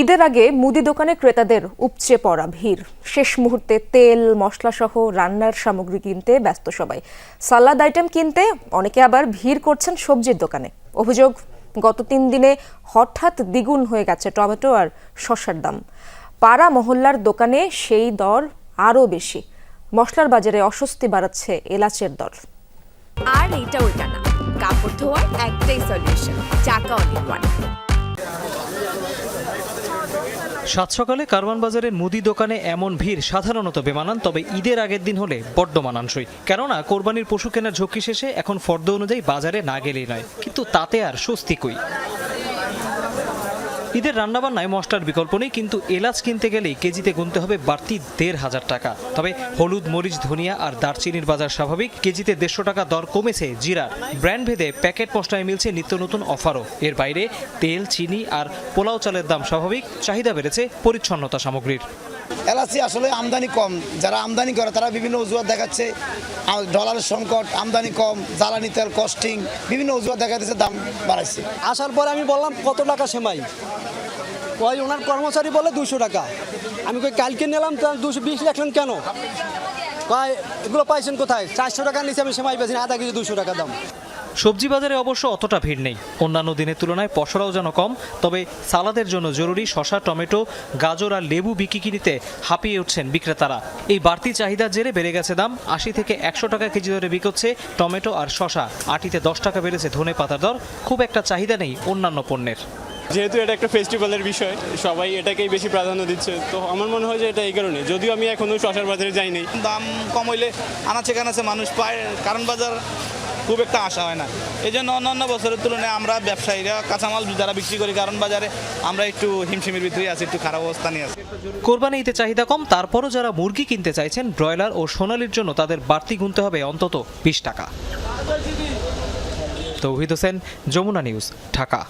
ঈদের আগে মুদি দোকানে ক্রেতাদের উপচে পড়া ভিড়। শেষ মুহূর্তে তেল মশলা সহ রান্নার সামগ্রী কিনতে ব্যস্ত সবাই। সালাদ আইটেম কিনতে অনেকে আবার ভিড় করছেন সবজির দোকানে। অভিযোগ, গত তিন দিনে হঠাৎ দ্বিগুণ হয়ে গেছে টমেটো আর শসার দাম। পাড়া মহল্লার দোকানে সেই দর আরও বেশি। মশলার বাজারে অস্বস্তি বাড়াচ্ছে এলাচের দর। আর এইটা ওইটা না। কাপড় ধোয়ার একটাই সলিউশন চাকা অনেক সাত সকালে কারওয়ান বাজারের মুদি দোকানে এমন ভিড় সাধারণত বেমানান, তবে ঈদের আগের দিন হলে বড্ড মানানসই। কেননা, কোরবানির পশু কেনার ঝক্কি শেষে এখন ফর্দ অনুযায়ী বাজারে না গেলেই নয়, কিন্তু তাতে আর স্বস্তি কই? ঈদের রান্নাবান্নায় মশলার বিকল্প নেই, কিন্তু এলাচ কিনতে গেলে কেজিতে গুনতে হবে বাড়তি দেড় হাজার টাকা। তবে হলুদ, মরিচ, ধনিয়া আর দারচিনির বাজার স্বাভাবিক। কেজিতে দেড়শো টাকা দর কমেছে জিরার। ব্র্যান্ড ভেদে প্যাকেট মশলায় মিলছে নিত্য নতুন অফারও। এর বাইরে তেল, চিনি আর পোলাও চালের দাম স্বাভাবিক। চাহিদা বেড়েছে পরিচ্ছন্নতা সামগ্রীর। এলাচি আসলে আমদানি কম। যারা আমদানি করে, তারা বিভিন্ন অজুহাত দেখাচ্ছে। ডলারের সংকট, আমদানি কম, জ্বালানি তেল, কস্টিং, বিভিন্ন অজুহাত দেখা দিচ্ছে দাম বাড়াইছে। আসার পরে আমি বললাম, কত টাকা সেমাই? ওই ওনার কর্মচারী বলে দুশো টাকা। আমি কই, কালকে নিলাম দুশো বিশ লেখলেন কেন? এগুলো পাইছেন কোথায়? চারশো টাকা নিচে আমি সেমাই পেয়েছি আধা কেজি দুশো টাকা দাম। সবজি বাজারে অবশ্য অতটা ভিড় নেই। অন্যান্য দিনের তুলনায় পসরাও যেন কম, তবে সালাদের জন্য জরুরি শশা টমেটো, গাজর আর লেবু বিক্রি কিনিতে হাঁপিয়ে উঠছেন বিক্রেতারা। এই বাড়তি চাহিদার জেরে বেড়ে গেছে দাম। আশি থেকে একশো টাকা কেজি দরে বিকোচ্ছে টমেটো আর শশা আটিতে দশ টাকা বেড়েছে ধনে পাতার দর। খুব একটা চাহিদা নেই অন্যান্য পণ্যের। যেহেতু এটা একটা ফেস্টিভ্যালের বিষয় সবাই এটাকেই বেশি প্রাধান্য দিচ্ছে। তো আমার মনে হয় যে এটা এই কারণে। যদিও আমি এখনও শশার বাজারে যাইনি। দাম কম হইলে আনাচে কানাচে মানুষ পায় কারণ বাজার খুব একটা আশা হয় না। এই জন্য অন্যান্য বছরের তুলনায় আমরা ব্যবসায়ীরা কাঁচামাল যারা বিক্রি করি কারণ বাজারে আমরা একটু হিমশিমের ভিতরেই আছি একটু খারাপ অবস্থা নিয়ে আছি। কোরবানি ঈদে চাহিদা কম তারপরও যারা মুরগি কিনতে চাইছেন ব্রয়লার ও সোনালির জন্য তাদের বাড়তি গুনতে হবে অন্তত বিশ টাকা। তৌহিদ হোসেন যমুনা নিউজ ঢাকা।